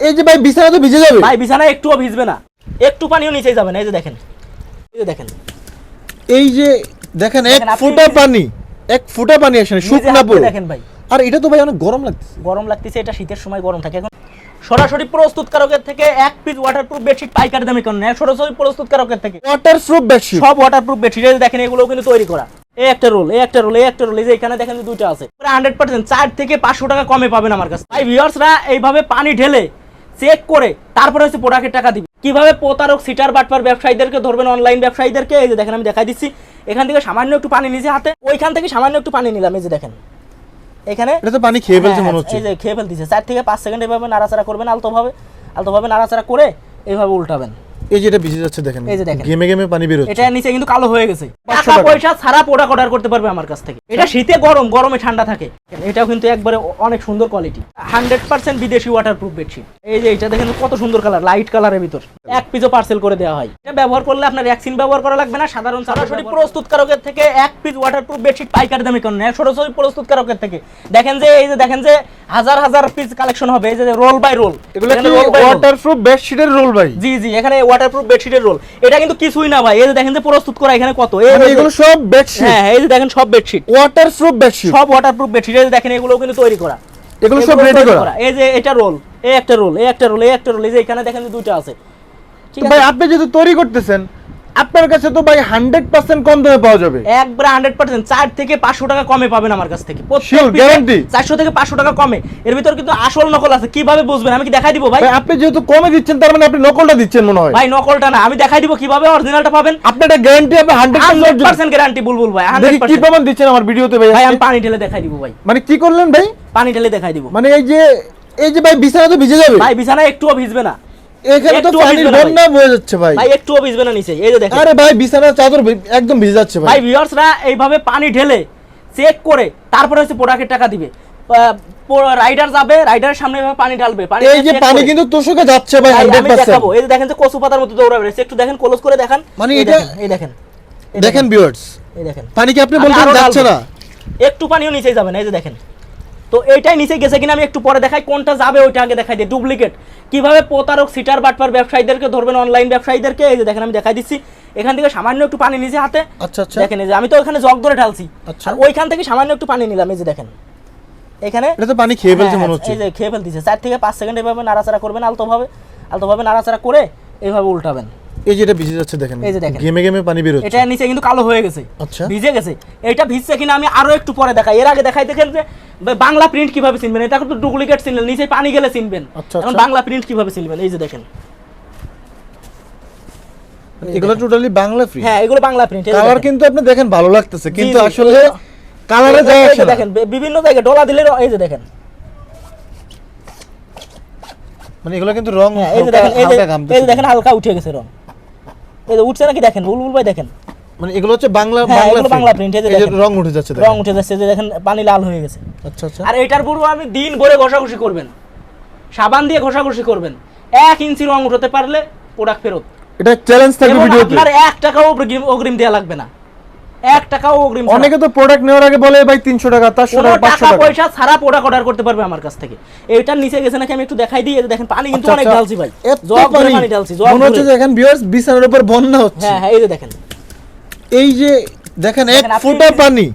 এই যে ভাই বিছানা তো ভিজে যাবে। ভাই বিছানা একটুও ভিজবে না। একটু পানিও নিচে যাবে না এই যে দেখেন। এই যে দেখেন। এই যে দেখেন এক ফুটা পানি এক ফুটা পানি আসে না শুকনা পুরো। দেখেন ভাই। আর এটা তো ভাই অনেক গরম লাগছে গরম লাগতেছে এটা শীতের সময় গরম থাকে। এখন সরাসরি প্রস্তুতকারকের থেকে এক পিস ওয়াটারপ্রুফ বেডশিট পাইকারি দামে কেন নেয় সরাসরি প্রস্তুতকারকের থেকে। ওয়াটার প্রুফ বেডশিট সব ওয়াটারপ্রুফ বেডশিট এই দেখেন এগুলো কিন্তু তৈরি করা। এই একটা রোল এই একটা রোল এই একটা রোল এই যে এখানে দেখেন দুইটা আছে। হান্ড্রেড পার্সেন্ট চার থেকে পাঁচশো টাকা কমে পাবেন আমার কাছে। ভাই ভিউয়ার্সরা এইভাবে পানি ঢেলে চেক করে তারপরে হচ্ছে প্রোডাক্টের টাকা দিবে। কীভাবে প্রতারক সিটার বাটপার ব্যবসায়ীদেরকে ধরবেন অনলাইন ব্যবসায়ীদেরকে? এই যে দেখেন আমি দেখাই দিচ্ছি। এখান থেকে সামান্য একটু পানি নিচে হাতে ওইখান থেকে সামান্য একটু পানি নিলাম এই যে দেখেন। এখানে এটা তো পানি খেয়ে ফেলছে হ্যাঁ, মনে হচ্ছে। এই যে খেয়ে ফেলতেছে। চার থেকে পাঁচ সেকেন্ড এভাবে নাড়াচাড়া করবেন আলতোভাবে আলতোভাবে নাড়াচাড়া করে এইভাবে উল্টাবেন। এই যে এটা ভিজে যাচ্ছে দেখেন। এই যে দেখেন। গেমে গেমে পানি বের হচ্ছে। এটা নিচে কিন্তু কালো হয়ে গেছে। টাকা টাকা। পয়সা ছাড়া প্রোডাক্ট অর্ডার করতে পারবে আমার কাছ থেকে। এটা শীতে গরম গরমে ঠান্ডা থাকে। এটাও কিন্তু একবারে অনেক সুন্দর কোয়ালিটি হান্ড্রেড পার্সেন্ট বিদেশি ওয়াটারপ্রুফ বেডশিট এই যে এটা দেখেন কত সুন্দর কালার লাইট কালারের ভিতর। এক পিসও পার্সেল করে দেওয়া হয়। এটা ব্যবহার করলে আপনার ভ্যাকসিন ব্যবহার করা লাগবে না সাধারণ সরাসরি প্রস্তুতকারকের থেকে এক পিস ওয়াটারপ্রুফ বেডশিট পাইকারি দামে কেন সরাসরি প্রস্তুতকারকের থেকে। দেখেন যে এই যে দেখেন যে হাজার হাজার পিস কালেকশন হবে। এই যে রোল বাই রোল এগুলো কি ওয়াটার প্রুফ বেডশিটের রোল ভাই? জি জি এখানে ওয়াটারপ্রুফ বেডশিটের রোল এটা কিন্তু কিছুই না ভাই। এই যে দেখেন যে প্রস্তুত করা এখানে কত? এই মানে এগুলো সব বেডশিট হ্যাঁ এই যে দেখেন সব বেডশিট ওয়াটার প্রুফ বেডশিট সব ওয়াটারপ্রুফ বেডশিট এই দেখেন এগুলো কিন্তু তৈরি করা। এগুলো সব রেডি করা? এই যে এটা রোল এই একটা রোল এই একটা রোল এই একটা রোল এই যে এখানে দেখেন দুটো দুইটা আছে। ঠিক আছে? ভাই আপনি যেহেতু তৈরি করতেছেন আপনার কাছে তো ভাই হান্ড্রেড পার্সেন্ট কম দামে পাওয়া যাবে। একবার হান্ড্রেড পার্সেন্ট চার থেকে পাঁচশো টাকা কমে পাবেন আমার কাছ থেকে। guarantee? চারশো থেকে পাঁচশো টাকা কমে। এর ভিতর কিন্তু আসল নকল আছে কীভাবে বুঝবেন? আমি কি দেখাই দিব ভাই? আপনি যেহেতু কমে দিচ্ছেন তার মানে আপনি নকলটা দিচ্ছেন মনে হয়। ভাই নকলটা না। আমি দেখাই দিব কীভাবে অরিজিনালটা পাবেন। আপনি একটা গ্যারান্টি আপনি হান্ড্রেড পার্সেন্ট গ্যারান্টি বুলবুল ভাই দেখি কি প্রমাণ দিচ্ছেন আমার ভিডিওতে ভাই ভাই আমি পানি ঢেলে দেখাই দিব ভাই। মানে কি করলেন ভাই? পানি ঢেলে দেখাই দিব। মানে এই যে এই যে ভাই বিছানা তো ভিজে যাবে। ভাই বিছানা একটুও ভিজবে না। এখানে তো পানির বন্যা বয়ে যাচ্ছে ভাই। ভাই একটুও ভিজবে না নিচে এই যে দেখেন। আরে ভাই বিছানার চাদর একদম ভিজে যাচ্ছে ভাই। ভাই ভিউয়ার্সরা এইভাবে পানি ঢেলে চেক করে তারপরে হচ্ছে প্রোডাক্টের টাকা দিবে। রাইডার যাবে রাইডারের সামনে এভাবে পানি ঢালবে। পানি এই যে পানি কিন্তু তোষকে যাচ্ছে ভাই দেখাবো। এই যে দেখেন যে কচু পাতার মতো দৌড়াবে একটু দেখেন ক্লোজ করে দেখান। মানে এটা- এই দেখেন। দেখেন ভিউয়ার্স এই দেখেন। পানি কি আপনি বলছেন যাচ্ছে না? একটু পানিও নিচে যাবে না এই যে দেখেন। তো এইটাই নিচে গেছে কিনা আমি একটু পরে দেখাই কোনটা যাবে ওইটা আগে দেখাই দিই। ডুপ্লিকেট কীভাবে প্রতারক সিটার বাটপার ব্যবসায়ীদেরকে ধরবেন অনলাইন ব্যবসায়ীদেরকে? এই যে দেখেন আমি দেখাই দিচ্ছি। এখান থেকে সামান্য একটু পানি নিজে হাতে। আচ্ছা আচ্ছা। দেখেন এই যে আমি তো ওখানে জগ ধরে ঢালছি। আচ্ছা। আর ওইখান থেকে সামান্য একটু পানি নিলাম এই যে দেখেন। এখানে এটা তো পানি খেয়ে ফেলছে হ্যাঁ, মনে হ্যাঁ, হচ্ছে। এই যে খেয়ে ফেলতেছে। চার থেকে পাঁচ সেকেন্ড এভাবে নাড়াচাড়া করবেন আলতোভাবে। আলতোভাবে নাড়াচাড়া করে এইভাবে উল্টাবেন। এই যে এটা ভিজে যাচ্ছে দেখেন এই যে দেখেন। গেমে গেমে পানি বের হচ্ছে। এটা নিচে কিন্তু কালো হয়ে গেছে আচ্ছা। ভিজে গেছে। এটা ভিজছে কিনা আমি আরও একটু পরে দেখাই। এর আগে দেখাই দেখেন যে বাংলা প্রিন্ট কীভাবে চিনবেন? এটা কিন্তু ডুপ্লিকেট চিনলেন নিচে পানি গেলে চিনবেন। আচ্ছা, এখন আচ্ছা। বাংলা প্রিন্ট কীভাবে চিনবেন? এই যে দেখেন। এগুলো টোটালি বাংলা ফ্রি হ্যাঁ এগুলো বাংলা প্রিন্ট কালার কিন্তু আপনি দেখেন ভালো লাগতেছে কিন্তু আসলে কালারে যায় আসে না। দেখেন বিভিন্ন জায়গায় ডলা দিলে এই যে দেখেন। মানে এগুলো কিন্তু রং হ্যাঁ এই যে দেখেন এই। যে দেখেন হালকা উঠে গেছে রং। এই যে উঠছে নাকি দেখেন বুলবুল ভাই দেখেন। মানে এগুলো হচ্ছে বাংলা হ্যাঁ, বাংলা বাংলা প্রিন্ট এই যে। রং উঠে যাচ্ছে রং উঠে যাচ্ছে যে দেখেন পানি লাল হয়ে গেছে। আচ্ছা আচ্ছা। আর এটার পূর্ব আপনি দিন ভরে ঘষাঘষি করবেন। সাবান দিয়ে ঘষাঘষি করবেন। এক ইঞ্চি রং উঠাতে পারলে প্রোডাক্ট ফেরত। এটা চ্যালেঞ্জ থাকবে ভিডিওতে আপনার এক টাকাও অগ্রিম দেওয়া লাগবে না। এক টাকাও অগ্রিম অনেকে তো প্রোডাক্ট নেওয়ার আগে বলে ভাই 300 টাকা 400 কোনো টাকা 500 টাকা পয়সা সারা প্রোডাক্ট অর্ডার করতে পারবে আমার কাছ থেকে। এইটার নিচে গেছে নাকি আমি একটু দেখাই দিই দেখেন পানি কিন্তু আচ্ছা, অনেক আচ্ছা। ঢালছি ভাই। জগ। পানি। ঢালছি জগ মনে হচ্ছে দেখেন ভিউয়ার্স বিছানার উপর বন্যা হচ্ছে। হ্যাঁ হ্যাঁ এই যে দেখেন। এই যে দেখেন এক ফুটা পানি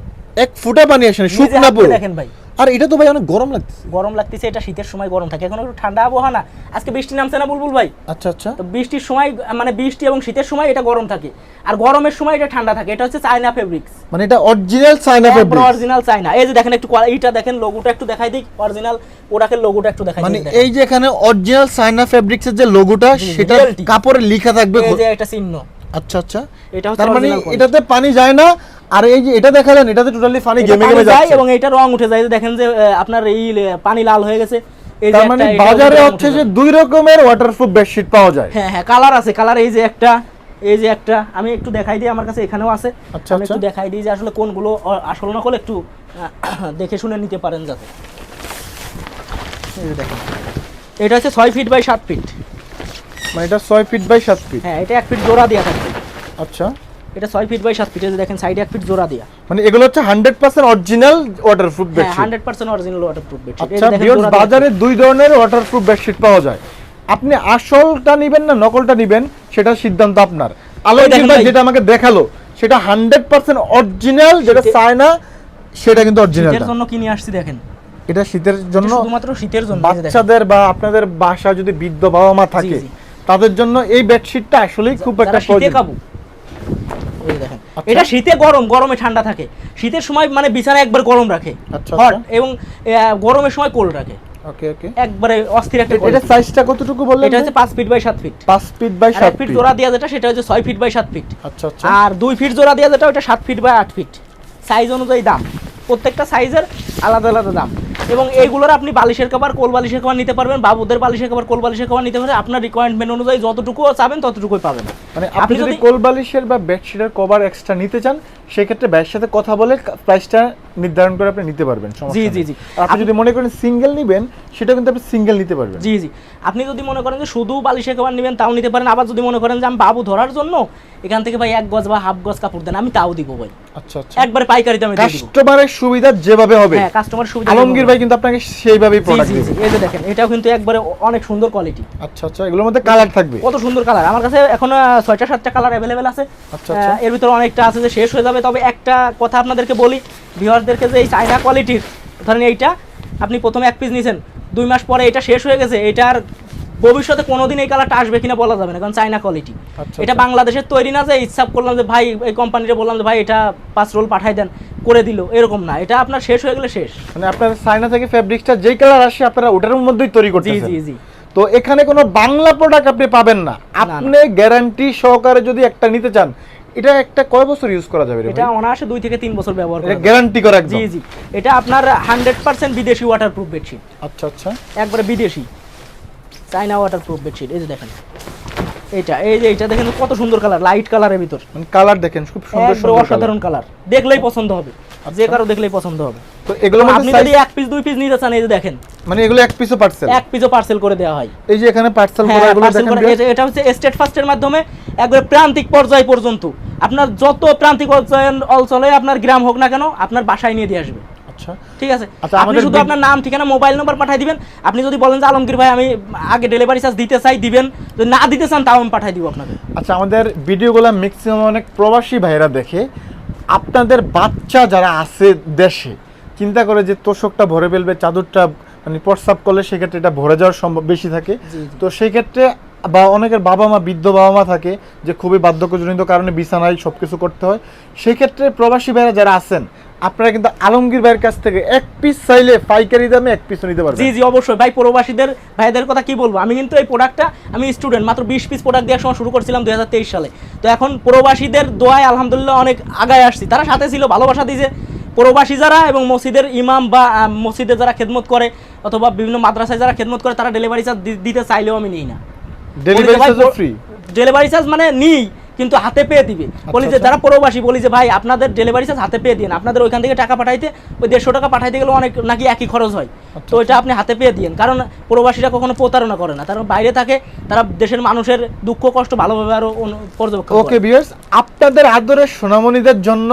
এক ফুটা পানি আসে শুকনা পুরো। দেখেন ভাই আর এটা তো ভাই অনেক গরম লাগছে গরম লাগতেছে এটা শীতের সময় গরম থাকে। এখন একটু ঠান্ডা আবহাওয়া না? আজকে বৃষ্টি নামছে না বুলবুল ভাই? আচ্ছা আচ্ছা। তো বৃষ্টির সময় মানে বৃষ্টি এবং শীতের সময় এটা গরম থাকে। আর গরমের সময় এটা ঠান্ডা থাকে। এটা হচ্ছে চায়না ফেব্রিক্স মানে এটা original China fabric original China. এই যে দেখেন একটু এইটা দেখেন লোগোটা একটু দেখাই দিই। অরিজিনাল প্রোডাক্টের লোগোটা একটু দেখাই মানে। এই যে এখানে অরিজিনাল চায়না ফেব্রিক্স এর যে লোগোটা সেটা। কাপড়ে লেখা থাকবে এই যে একটা চিহ্ন। আচ্ছা আচ্ছা। এটা হচ্ছে মানে এটাতে পানি যায় না আর এই যে এটা দেখালেন এটাতে টোটালি পানি গেমে গেমে যায় এবং এটা রং উঠে যায়। দেখেন যে আপনার এই পানি লাল হয়ে গেছে। তার মানে বাজারে হচ্ছে যে দুই রকমের ওয়াটারপ্রুফ বেডশিট পাওয়া যায়। হ্যাঁ হ্যাঁ কালার আছে কালার এই যে একটা এই যে একটা। আমি একটু দেখাই দিই আমার কাছে এখানেও আছে। আচ্ছা, আমি একটু আচ্ছা। দেখাই দিই যে আসলে কোনগুলো আসল নকল একটু দেখে শুনে নিতে পারেন যাতে। এই দেখেন। এটা হচ্ছে ছয় ফিট বাই সাত ফিট মানে এটা ছয় ফিট বাই সাত ফিট হ্যাঁ এটা এক ফিট জোড়া দেওয়া থাকবে। আচ্ছা। এটা ছয় ফিট বাই সাত ফিট এই যে দেখেন সাইডে এক ফিট জোড়া দিয়া। মানে এগুলো হচ্ছে hundred percent original waterproof bedsheet হ্যাঁ bedsheet hundred percent original waterproof bedsheet আচ্ছা ভিউয়ার্স বাজারে দুই ধরনের ওয়াটারপ্রুফ বেডশিট পাওয়া যায়। আপনি আসলটা নেবেন না নকলটা নেবেন সেটা সিদ্ধান্ত আপনার। ভাই। যেটা আমাকে দেখাল সেটা হান্ড্রেড পার্সেন্ট অরিজিনাল যেটা চায় না সেটা কিন্তু অরিজিনাল শীতের জন্য কিনে আসছি দেখেন। এটা শীতের জন্য শুধুমাত্র শীতের জন্য। বাচ্চাদের বা আপনাদের বাসা যদি বৃদ্ধ বাবা মা থাকে। তাদের জন্য এই বেডশিটটা আসলেই খুব একটা প্রয়োজন। কাবু দেখেন। আচ্ছা। এটা শীতে গরম গরমে ঠান্ডা থাকে। শীতের সময় মানে বিছানা একবার গরম রাখে আচ্ছা, হট আচ্ছা। এবং গরমের সময় কোল্ড রাখে। ওকে ওকে। একবারে অস্থির একটা এটা সাইজটা কতটুকু বললেন এটা হচ্ছে পাঁচ ফিট বাই সাত ফিট পাঁচ ফিট বাই আর সাত ফিট ফিট জোড়া দেওয়া যেটা সেটা হচ্ছে ছয় ফিট বাই সাত ফিট আচ্ছা আচ্ছা। আর দুই ফিট জোড়া দেওয়া যেটা ওটা সাত ফিট বাই আট ফিট সাইজ অনুযায়ী দাম। প্রত্যেকটা সাইজের আলাদা আলাদা দাম। এবং এইগুলোর আপনি বালিশের খাবার কোল বালিশের খাবার নিতে পারবেন বাবুদের বালিশের খাবার কোল বালিশের খাবার নিতে পারবেন আপনার রিকোয়ারমেন্ট অনুযায়ী যতটুকু চাবেন ততটুকুই পাবেন। মানে আপনি যদি কোল বালিশের বা বেডশিটের কভার এক্সট্রা নিতে চান সেক্ষেত্রে ব্যাগের সাথে কথা বলে প্রাইসটা নির্ধারণ করে আপনি নিতে পারবেন জি, জি, জি। আপনি যদি মনে করেন সিঙ্গেল নেবেন সেটা কিন্তু আপনি সিঙ্গেল নিতে পারবেন। জি জি। আপনি যদি মনে করেন যে শুধু বালিশের কভার নেবেন তাও নিতে পারেন। আবার যদি মনে করেন যে আমি বাবু ধরার জন্য এখান থেকে ভাই এক গজ বা হাফ গজ কাপড় দেন আমি তাও দিব ভাই। আচ্ছা আচ্ছা। একবারে পাইকারিতে আমি দিয়ে দিব। কাস্টমারের সুবিধা যেভাবে হবে। হ্যাঁ কাস্টমার সুবিধা আলমগীর ভাই কিন্তু আপনাকে সেইভাবেই প্রোডাক্ট দিবে। জি এই যে দেখেন এটাও কিন্তু একবারে অনেক সুন্দর কোয়ালিটি আচ্ছা আচ্ছা এগুলোর মধ্যে কালার থাকবে। কত সুন্দর কালার আমার কাছে এখন ছয়টা সাতটা কালার অ্যাভেলেবেল আছে। আচ্ছা, আচ্ছা। এর ভিতরে অনেকটা আছে যে শেষ হয়ে যাবে। তবে একটা কথা আপনাদেরকে বলি ভিউয়ারদেরকে যে এই চায়না কোয়ালিটির ধরেন এইটা আপনি প্রথমে এক পিস নিয়েছেন দুই মাস পরে এটা শেষ হয়ে গেছে এটার ভবিষ্যতে কোনোদিন এই কালারটা আসবে কিনা বলা যাবে না কারণ চায়না কোয়ালিটি আচ্ছা, এটা আচ্ছা। বাংলাদেশের তৈরি না যে ইচ্ছা করলাম যে ভাই এই কোম্পানিটা বললাম যে ভাই এটা পাঁচ রোল পাঠাই দেন করে দিল এরকম না এটা আপনার শেষ হয়ে গেলে শেষ। মানে আপনার চাইনা থেকে ফেব্রিক্সটা যেই কালার আসে আপনারা ওটার মধ্যেই তৈরি জি জি জি। তো এখানে কোনো বাংলা প্রোডাক্ট আপনি পাবেন না। আপনি গ্যারান্টি সহকারে যদি একটা নিতে চান এটা একটা কয় বছর ইউজ করা যাবে এটা অনায়াসে দুই থেকে তিন বছর ব্যবহার করা গ্যারান্টি করা একদম। জি জি। এটা আপনার হান্ড্রেড পার্সেন্ট বিদেশি ওয়াটারপ্রুফ বেডশিট আচ্ছা আচ্ছা। একবারে বিদেশি। চাইনা ওয়াটারপ্রুফ বেডশিট এই যে দেখেন। এটা এই যে এটা দেখেন কত সুন্দর কালার লাইট কালারের ভিতর। মানে কালার দেখেন খুব সুন্দর অসাধারণ কালার দেখলেই পছন্দ হবে। যে কারও দেখলেই পছন্দ হবে। তো এগুলো আপনি যদি এক পিস দুই পিস নিতে চান এই যে দেখেন। মানে এগুলো এক পিসও পার্সেল এক পিসও পার্সেল করে দেওয়া হয়। এই যে এখানে পার্সেল করা হ্যাঁ এগুলো দেখেন এটা- হচ্ছে স্টেট ফার্স্টের মাধ্যমে একবারে প্রান্তিক পর্যায় পর্যন্ত। আপনার যত প্রান্তিক অঞ্চলে অঞ্চলে আপনার গ্রাম হোক না কেন আপনার বাসায় নিয়ে দিয়ে আসবে। আচ্ছা। ঠিক আছে? আচ্ছা, আপনি শুধু আপনার নাম ঠিকানা মোবাইল নাম্বার পাঠিয়ে দিবেন। আপনি যদি বলেন যে আলমগীর ভাই আমি আগে ডেলিভারি চার্জ দিতে চাই দিবেন। যদি না দিতে চান তাও আমি পাঠিয়ে দিব আপনাকে। আচ্ছা আমাদের ভিডিওগুলো ম্যাক্সিমাম অনেক প্রবাসী ভাইরা দেখে। আপনাদের বাচ্চা যারা আছে দেশে চিন্তা করে যে তোষকটা ভরে ফেলবে চাদরটা মানে প্রস্রাব করলে সেক্ষেত্রে এটা ভরে যাওয়ার সম্ভব বেশি থাকে। তো সেক্ষেত্রে বা অনেকের বাবা মা বৃদ্ধ বাবা মা থাকে যে খুবই বার্ধক্যজনিত কারণে বিছানায় সব কিছু করতে হয় সেক্ষেত্রে প্রবাসী ভাইরা যারা আছেন আপনারা কিন্তু আলমগীর ভাইয়ের কাছ থেকে এক পিস চাইলে পাইকারি দামে এক পিস নিতে পারবেন। জি জি অবশ্যই। ভাই প্রবাসীদের ভাইদের কথা কি বলব? আমি কিন্তু এই প্রোডাক্টটা আমি স্টুডেন্ট মাত্র বিশ পিস প্রোডাক্ট দেওয়ার সময় শুরু করছিলাম দু সালে। তো এখন প্রবাসীদের দোয়ায় আলহামদুলিল্লাহ অনেক আগায় আসছি। তারা সাথে ছিল ভালোবাসা দিয়েছে। প্রবাসী যারা এবং মসজিদের ইমাম বা মসজিদে যারা খেদমত করে অথবা বিভিন্ন মাদ্রাসায় যারা খেদমত করে তারা ডেলিভারি চার্জ দিতে চাইলেও আমি নিই না। ডেলিভারি চার্জও ফ্রি ডেলিভারি চার্জ মানে নিই। কিন্তু হাতে পেয়ে দিবে। বলি যে আচ্ছা। যারা প্রবাসী বলি যে ভাই আপনাদের ডেলিভারি চার্জ হাতে পেয়ে দিন আপনাদের ওইখান থেকে টাকা পাঠাইতে ওই দেড়শো টাকা পাঠাইতে গেলে অনেক নাকি একই খরচ হয়। আচ্ছা, তো এটা আপনি হাতে পেয়ে দিন কারণ প্রবাসীরা কখনো প্রতারণা করে না। তারা বাইরে থাকে তারা দেশের মানুষের দুঃখ কষ্ট ভালোভাবে আরও অনু- পর্যবেক্ষণ ওকে ভিউয়ার্স আপনাদের আদরের সোনামণিদের জন্য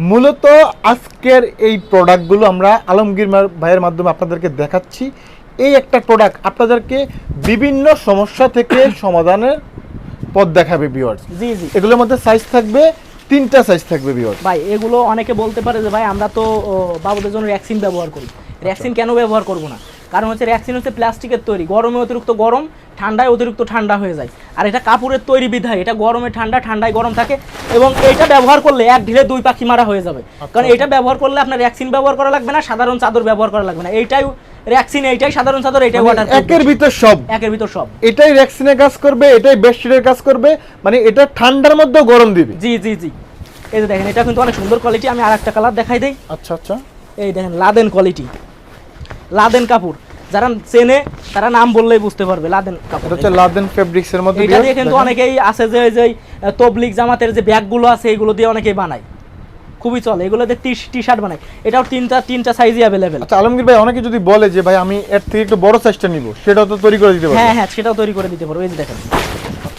মূলত আজকের এই প্রোডাক্টগুলো আমরা আলমগীর ভাইয়ের মাধ্যমে আপনাদেরকে দেখাচ্ছি। এই একটা প্রোডাক্ট আপনাদেরকে বিভিন্ন সমস্যা থেকে সমাধানের পথ দেখাবে ভিউয়ার্স জি জি। এগুলোর মধ্যে সাইজ থাকবে তিনটা সাইজ থাকবে ভিউয়ার্স ভাই এগুলো অনেকে বলতে পারে যে ভাই আমরা তো বাবুদের জন্য র্যাক্সিন ব্যবহার করি। র্যাক্সিন কেন ব্যবহার করব না? কারণ হচ্ছে র্যাক্সিন হচ্ছে প্লাস্টিকের তৈরি। গরমে অতিরিক্ত গরম ঠান্ডায় অতিরিক্ত ঠান্ডা হয়ে যায়। আর এটা কাপড়ের তৈরি বিধায়। এটা গরমে ঠান্ডা ঠান্ডায় গরম থাকে এবং এটা ব্যবহার করলে এক ঢিলে দুই পাখি মারা হয়ে যাবে। কারণ এটা ব্যবহার করলে আপনার ভ্যাকসিন ব্যবহার করা লাগবে না সাধারণ চাদর ব্যবহার করা লাগবে না। এইটাই র্যাক্সিন এইটাই সাধারণ এইটাই মানে ওয়াটার একের ভিতর সব। একের ভিতর সব। এটাই ভ্যাকসিনের কাজ করবে এটাই বেডশিটের কাজ করবে মানে এটা ঠান্ডার মধ্যেও গরম দিবে। জি জি জি। এই যে দেখেন এটা কিন্তু অনেক সুন্দর কোয়ালিটি আমি আর একটা কালার দেখাই দেই। আচ্ছা আচ্ছা। এই দেখেন লাদেন কোয়ালিটি লাদেন কাপড়। যারা চেনে তারা নাম বললেই বুঝতে পারবে লাদেন কাপড়। হচ্ছে লাদেন ফেব্রিক্স এর মধ্যে এটা দিয়ে কিন্তু অনেকেই আছে যে ওই যে তবলিগ জামাতের যে ব্যাগগুলো আছে এগুলো দিয়ে অনেকেই বানায়। খুবই চলে এগুলো দিয়ে টি শার্ট বানায় এটাও তিনটা তিনটা সাইজই অ্যাভেলেবেল আচ্ছা আলমগীর ভাই অনেকে যদি বলে যে ভাই আমি এর থেকে একটু বড় সাইজটা নিব সেটাও তো তৈরি করে দিতে পারব। হ্যাঁ হ্যাঁ সেটাও তৈরি করে দিতে পারব। এই যে দেখেন।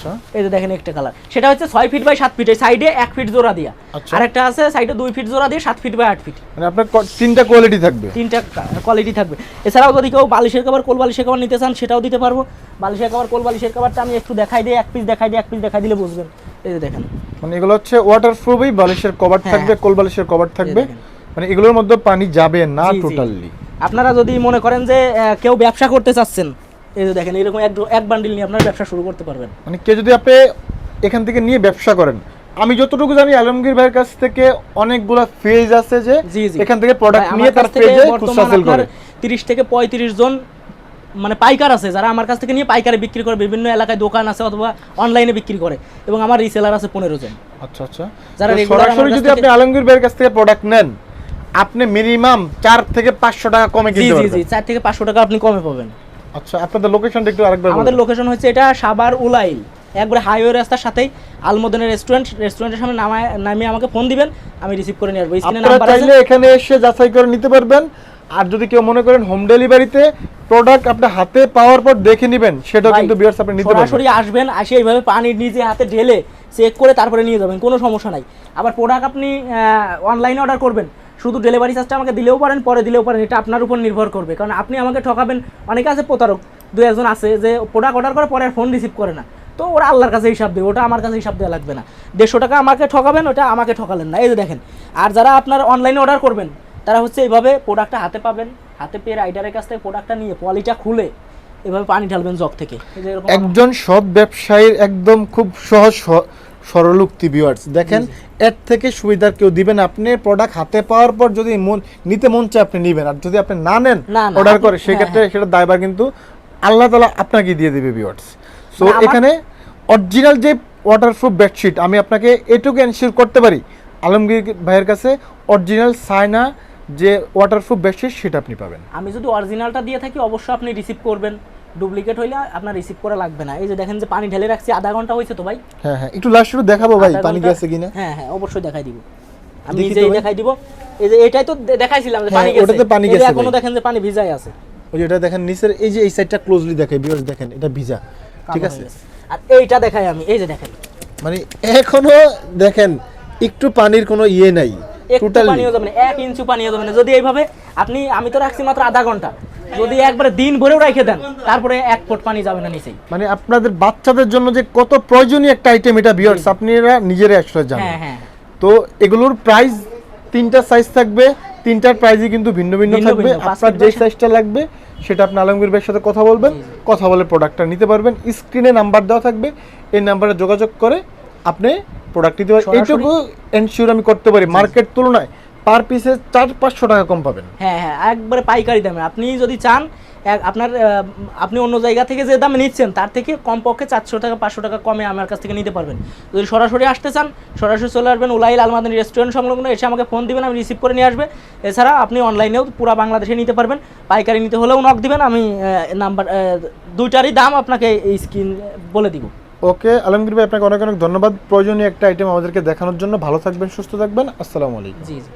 আচ্ছা। এই যে দেখেন একটা কালার সেটা হচ্ছে ছয় ফিট বাই সাত ফিট এই সাইডে এক ফিট জোড়া দিয়া। আচ্ছা। আর একটা আছে সাইডে দুই ফিট জোড়া দিয়ে সাত ফিট বাই আট ফিট মানে আপনার তিনটা কোয়ালিটি থাকবে। তিনটা কোয়ালিটি থাকবে। এছাড়াও যদি কেউ বালিশের কভার কোল বালিশের কভার নিতে চান সেটাও দিতে পারব। বালিশের কভার কোল বালিশের কভারটা আমি একটু দেখাই দিই এক পিস দেখাই দিই এক পিস দেখাই দিলে বুঝবেন। এই যে দেখেন। মানে এগুলো হচ্ছে বালিশের কভার হ্যাঁ, থাকবে কোল বালিশের কভার থাকবে। মানে এগুলোর মধ্যে পানি যাবে না। টোটালি আপনারা যদি মনে করেন যে কেউ ব্যবসা করতে চাচ্ছেন এই যে দেখেন এরকম এক এক বান্ডিল নিয়ে আপনারা ব্যবসা শুরু করতে পারবেন। মানে কেউ যদি আপনি এখান থেকে নিয়ে ব্যবসা করেন আমি যতটুকু জানি আলমগীর ভাইয়ের কাছ থেকে অনেকগুলা ফেজ আছে যে জি জি। এখান থেকে প্রোডাক্ট নিয়ে তার পেজে খুচরা সেল করে। 30 থেকে 35 জন মানে পাইকার আছে যারা আমার কাছ থেকে নিয়ে পাইকারে বিক্রি করে বিভিন্ন এলাকায় দোকান আছে অথবা অনলাইনে বিক্রি করে এবং আমার রিসেলার আছে পনেরো জন। আচ্ছা আচ্ছা। যারা সরাসরি যদি আপনি আলমগীর ভাইয়ের কাছ থেকে প্রোডাক্ট নেন আপনি মিনিমাম চার থেকে পাঁচশো টাকা কমে জি কিনতে জি জি পারবেন চার থেকে পাঁচশো টাকা আপনি কমে পাবেন। আচ্ছা আপনাদের লোকেশনটা একটু আরেকবার আমাদের লোকেশন হচ্ছে এটা সাবার উলাইল। একবারে হাইওয়ে রাস্তার সাথেই আলমোদনের রেস্টুরেন্ট রেস্টুরেন্টের সামনে নামায় নামিয়ে আমাকে ফোন দিবেন আমি রিসিভ করে নিয়ে আসব। স্ক্রিনে নাম্বার আছে চাইলে এখানে এসে যাচাই করে নিতে পারবেন। আর যদি কেউ মনে করেন হোম ডেলিভারিতে প্রোডাক্ট আপনি হাতে পাওয়ার পর দেখে নেবেন সেটাও ভাই, কিন্তু বিয়ার্স আপনি নিতে পারবেন। সরাসরি আসবেন আসে এইভাবে পানি নিজে হাতে ঢেলে চেক করে তারপরে নিয়ে যাবেন কোনো সমস্যা নাই। আবার প্রোডাক্ট আপনি অনলাইনে অর্ডার করবেন শুধু ডেলিভারি চার্জটা আমাকে দিলেও পারেন, পরে দিলেও পারেন, এটা আপনার উপর নির্ভর করবে। কারণ আপনি আমাকে ঠকাবেন, অনেকে আছে প্রতারক দু একজন আছে যে প্রোডাক্ট অর্ডার করে, পরে ফোন রিসিভ করে না। তো ওরা আল্লাহর কাছে হিসাব দেবে, ওটা আমার কাছে হিসাব দেওয়া লাগবে না। দেড়শো টাকা আমাকে ঠকাবেন, ওটা আমাকে ঠকালেন না। এই যে দেখেন, আর যারা আপনার অনলাইনে অর্ডার করবেন, তারা হচ্ছে এইভাবে প্রোডাক্টটা হাতে পাবেন, হাতে পেয়ে রাইডারের কাছ থেকে প্রোডাক্টটা নিয়ে পলিটা খুলে এভাবে পানি ঢালবেন জগ থেকে। একজন সৎ ব্যবসায়ীর একদম খুব সহজ স- সরল ভিউয়ার্স দেখেন এর থেকে সুবিধার কেউ দিবেন আপনি প্রোডাক্ট হাতে পাওয়ার পর যদি মন নিতে মন চায় আপনি নেবেন। আর যদি আপনি না নেন অর্ডার করে হ্যাঁ, সেক্ষেত্রে সেটা দায়বার কিন্তু আল্লাহ তালা আপনাকে দিয়ে দিবে ভিউয়ার্স সো এখানে অরিজিনাল যে ওয়াটারপ্রুফ বেডশিট আমি আপনাকে এটুকু এনশিওর করতে পারি। আলমগীর ভাইয়ের কাছে অরিজিনাল সাইনা যে ওয়াটারপ্রুফ বেডশিট সেটা আপনি পাবেন। আমি যদি অরিজিনালটা দিয়ে থাকি অবশ্যই আপনি রিসিভ করবেন। ডুপ্লিকেট হইলে আপনার রিসিভ করা লাগবে না। এই যে দেখেন যে পানি ঢেলে রাখছি আধা ঘণ্টা হয়েছে তো ভাই। হ্যাঁ হ্যাঁ একটু লাস্ট একটু দেখাবো ভাই পানি ঘন্টা- গেছে কিনা? হ্যাঁ হ্যাঁ অবশ্যই দেখাই দিব। আমি নিজেই দেখাই দিব। এই যে এটাই তো দেখাইছিলাম যে হ্যাঁ, পানি গেছে। ওটাতে পানি গেছে এখনও দেখেন যে পানি ভিজাই আছে। ওই যে এটা দেখেন নিচের এই যে এই সাইডটা ক্লোজলি দেখে ভিউয়ার্স দেখেন এটা ভিজা। ঠিক আছে? আর এইটা দেখাই আমি এই যে দেখেন। মানে এখনও দেখেন একটু পানির কোনো ইয়ে নাই টোটালি পানিও যাবে না এক ইঞ্চু পানিও যাবে না। যদি এইভাবে আপনি আমি তো রাখছি মাত্র আধা ঘণ্টা। যদি একবারে দিন ভরেও রেখে দেন তারপরে এক ফুট পানি যাবে না নিচেই। মানে আপনাদের বাচ্চাদের জন্য যে কত প্রয়োজনীয় একটা আইটেম এটা ভিউয়ার্স আপনারা নিজেরাই আসলে জানেন। হ্যাঁ হ্যাঁ। তো এগুলোর প্রাইস তিনটা সাইজ থাকবে তিনটার প্রাইসই কিন্তু ভিন্ন ভিন্ন থাকবে। আপনার যে সাইজটা লাগবে সেটা আপনি আলমগীর ভাইয়ের সাথে কথা বলবেন কথা বলে প্রোডাক্টটা নিতে পারবেন। স্ক্রিনে নাম্বার দেওয়া থাকবে এই নাম্বারে যোগাযোগ করে আপনি প্রোডাক্ট নিতে সরাসরি- এইটুকু এনশিওর আমি করতে পারি। মার্কেট তুলনায় পার পিসে চার পাঁচশো টাকা কম পাবেন। হ্যাঁ হ্যাঁ একবারে পাইকারি দামে। আপনি যদি চান আপনার আপনি অন্য জায়গা থেকে যে দামে নিচ্ছেন তার থেকে কমপক্ষে চারশো টাকা পাঁচশো টাকা কমে আমার কাছ থেকে নিতে পারবেন। যদি সরাসরি আসতে চান সরাসরি চলে আসবেন উলাইল আলমাদানি রেস্টুরেন্ট সংলগ্ন এসে আমাকে ফোন দিবেন আমি রিসিভ করে নিয়ে আসবে। এছাড়া আপনি অনলাইনেও পুরো বাংলাদেশে নিতে পারবেন। পাইকারি নিতে হলেও নক দিবেন আমি নাম্বার দুইটারই দাম আপনাকে এই স্ক্রিন বলে দিব। ওকে আলমগীর ভাই আপনাকে অনেক অনেক ধন্যবাদ। প্রয়োজনীয় একটা আইটেম আমাদেরকে দেখানোর জন্য। ভালো থাকবেন সুস্থ থাকবেন। আসসালামু আলাইকুম। জি জি।